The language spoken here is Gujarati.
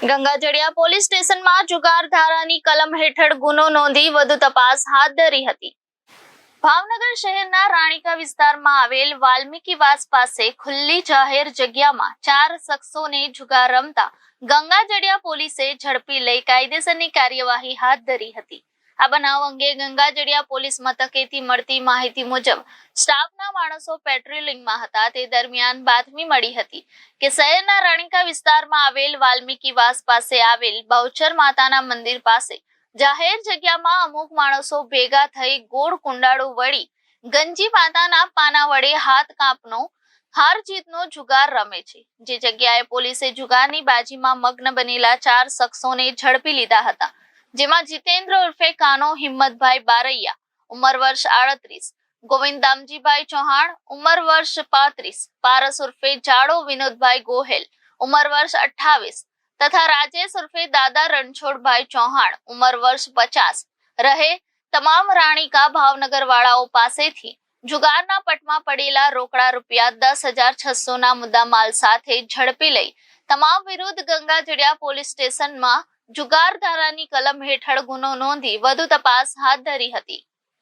ગંગાજળિયા પોલીસ સ્ટેશનમાં જુગાર ધારાની કલમ હેઠળ ગુનો નોંધી વધુ તપાસ હાથ ધરી હતી. ભાવનગર શહેરના રાણીકા વિસ્તારમાં આવેલ વાલ્મીકીવાસ પાસે ખુલ્લી જાહેર જગ્યામાં ચાર શખ્સોને જુગાર રમતા ગંગાજળિયા પોલીસે ઝડપી લઈ કાયદેસરની કાર્યવાહી હાથ ધરી હતી. આ બનાવ અંગે ગંગાજળિયા પોલીસ મથકેથી મળતી માહિતી મુજબ, સ્ટાફના માણસો પેટ્રોલિંગમાં હતા. તે દરમિયાન બાતમી મળી હતી કે શહેરના રાણીકા વિસ્તારમાં આવેલ વાલ્મીકીવાસ પાસે આવેલ બહુચર માતાના મંદિર પાસે જાહેર જગ્યામાં અમુક માણસો ભેગા થઈ ગોળ કુંડાળો વળી ગંજી માતાના પાના વડે હાથ કાપનો, હાર જીતનો જુગાર રમે છે. જે જગ્યાએ પોલીસે જુગારની બાજીમાં મગ્ન બનેલા ચાર શખ્સોને ઝડપી લીધા હતા. જેમાં જીતેન્દ્ર ઉર્ફે કાનો હિંમતભાઈ બારૈયા, ઉંમર વર્ષ આડત્રીસ. ગોવિંદ દામજીભાઈ ચૌહાણ, ઉંમર વર્ષ પાંત્રીસ. પારસ ઉર્ફે જાડો વિનોદભાઈ ગોહેલ, ઉંમર વર્ષ અઠાવીસ તથા રાજેશ ઉર્ફે દાદા રણછોડભાઈ ચૌહાણ, ઉંમર વર્ષ પચાસ. રહે તમામ રાણીકા ભાવનગર વાળાઓ પાસેથી જુગારના પટમાં પડેલા રોકડા રૂપિયા દસ હજાર છસો ના મુદ્દામાલ સાથે ઝડપી લઈ તમામ વિરુદ્ધ ગંગાજળિયા પોલીસ સ્ટેશનમાં જુગાર ધારાની કલમ હેઠળ ગુનો નોંધી વધુ તપાસ હાથ ધરી હતી.